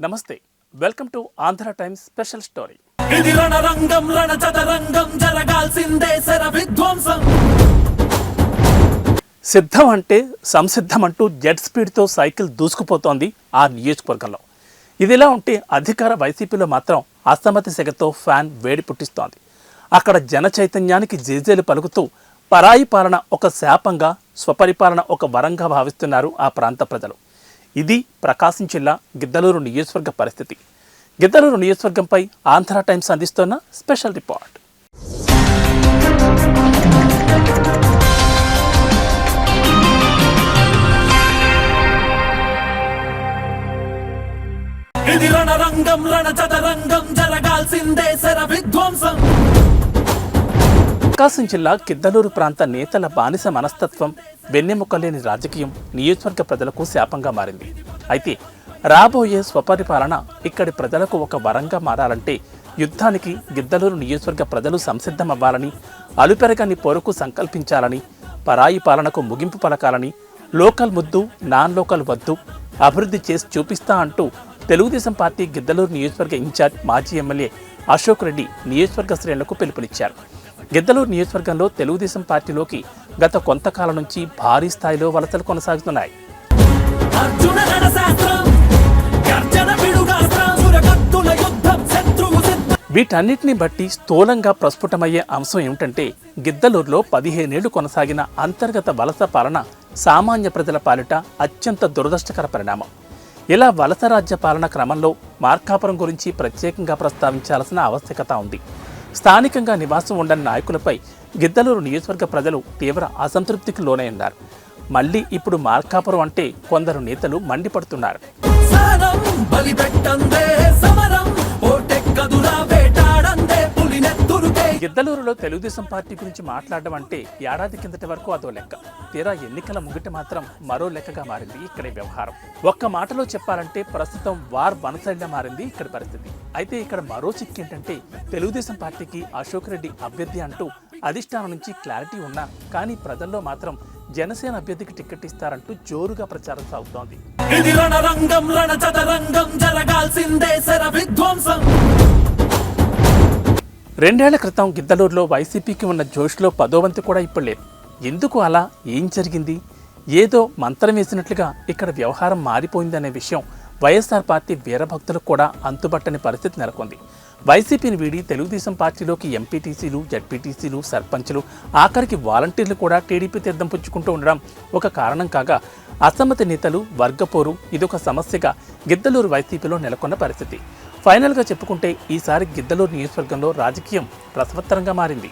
నమస్తే welcome to Andhra Times special story. ఇది రణరంగం రణచదరంగం జరగాల్సిందే శర విధ్వంసం సిద్ధం అంటే సంసిద్ధం అంటూ జెట్ స్పీడ్తో సైకిల్ దూసుకుపోతోంది ఆ నియోజకవర్గంలో. ఇదిలా ఉంటే అధికార వైసీపీలో మాత్రం అసమ్మతి సెగతో ఫ్యాన్ వేడి పుట్టిస్తోంది. అక్కడ జన చైతన్యానికి జేజేలు పలుకుతూ పరాయి పాలన ఒక శాపంగా స్వపరిపాలన ఒక వరంగా భావిస్తున్నారు ఆ ప్రాంత ప్రజలు. ఇది ప్రకాశం జిల్లా గిద్దలూరు నియోజకవర్గ పరిస్థితి. గిద్దలూరు నియోజకవర్గంపై ఆంధ్ర టైమ్స్ అందిస్తున్న స్పెషల్ రిపోర్ట్. ఇది రణరంగం రణచదరంగం జరగాల్సిందే. ప్రకాశం జిల్లా కిద్దలూరు ప్రాంత నేతల బానిస మనస్తత్వం వెన్నెముకలేని రాజకీయం నియోజకవర్గ ప్రజలకు శాపంగా మారింది. అయితే రాబోయే స్వపరిపాలన ఇక్కడి ప్రజలకు ఒక వరంగా మారాలంటే యుద్ధానికి గిద్దలూరు నియోజకవర్గ ప్రజలు సంసిద్ధమవ్వాలని అలుపెరగని పోరుకు సంకల్పించాలని పరాయి పాలనకు ముగింపు పలకాలని లోకల్ ముద్దు నాన్ లోకల్ వద్దు అభివృద్ధి చేసి చూపిస్తా అంటూ తెలుగుదేశం పార్టీ గిద్దలూరు నియోజకవర్గ ఇన్ఛార్జ్ మాజీ ఎమ్మెల్యే అశోక్ రెడ్డి నియోజకవర్గ శ్రేణులకు పిలుపునిచ్చారు. గిద్దలూరు నియోజకవర్గంలో తెలుగుదేశం పార్టీలోకి గత కొంతకాలం నుంచి భారీ స్థాయిలో వలసలు కొనసాగుతున్నాయి. వీటన్నిటిని బట్టి స్థూలంగా ప్రస్ఫుటమయ్యే అంశం ఏమిటంటే గిద్దలూరులో పదిహేనేళ్ళు కొనసాగిన అంతర్గత వలస పాలన సామాన్య ప్రజల పాలిట అత్యంత దురదృష్టకర పరిణామం. ఇలా వలస రాజ్య పాలన క్రమంలో మార్కాపురం గురించి ప్రత్యేకంగా ప్రస్తావించాల్సిన ఆవశ్యకత ఉంది. స్థానికంగా నివాసం ఉండని నాయకులపై గిద్దలూరు నియోజకవర్గ ప్రజలు తీవ్ర అసంతృప్తికి లోనయ్యన్నారు. మళ్ళీ ఇప్పుడు మార్కాపురం అంటే కొందరు నేతలు మండిపడుతున్నారు. పెద్దలూరులో తెలుగుదేశం పార్టీ గురించి మాట్లాడడం అంటే ఏడాది కిందటి వరకు అదో లెక్క. తీరా ఎన్నికల ముగిట మాత్రం మరో లెక్కగా మారింది ఇక్కడి వ్యవహారం. ఒక్క మాటలో చెప్పాలంటే ప్రస్తుతం వార్ వనసైడ్గా మారింది ఇక్కడ పరిస్థితి. అయితే ఇక్కడ మరో చిక్కు ఏంటంటే తెలుగుదేశం పార్టీకి అశోక్ రెడ్డి అభ్యర్థి అంటూ అధిష్టానం నుంచి క్లారిటీ ఉన్నా కానీ ప్రజల్లో మాత్రం జనసేన అభ్యర్థికి టికెట్ ఇస్తారంటూ జోరుగా ప్రచారం సాగుతోంది. రెండేళ్ళ క్రితం గిద్దలూరులో వైసీపీకి ఉన్న జోష్లో పదోవంతి కూడా ఇప్పుడు లేదు ఎందుకు అలా? ఏం జరిగింది? ఏదో మంత్రం వేసినట్లుగా ఇక్కడ వ్యవహారం మారిపోయిందనే విషయం వైఎస్ఆర్ పార్టీ వీరభక్తులకు కూడా అంతుబట్టని పరిస్థితి నెలకొంది. వైసీపీని వీడి తెలుగుదేశం పార్టీలోకి ఎంపీటీసీలు జడ్పీటీసీలు సర్పంచులు ఆఖరికి వాలంటీర్లు కూడా టీడీపీ తీర్థం పుచ్చుకుంటూ ఉండడం ఒక కారణం కాగా అసమ్మతి నేతలు వర్గపోరు ఇదొక సమస్యగా గిద్దలూరు వైసీపీలో నెలకొన్న పరిస్థితి. ఫైనల్గా చెప్పుకుంటే ఈసారి గిద్దలూరు నియోజకవర్గంలో రాజకీయం రసవత్తరంగా మారింది.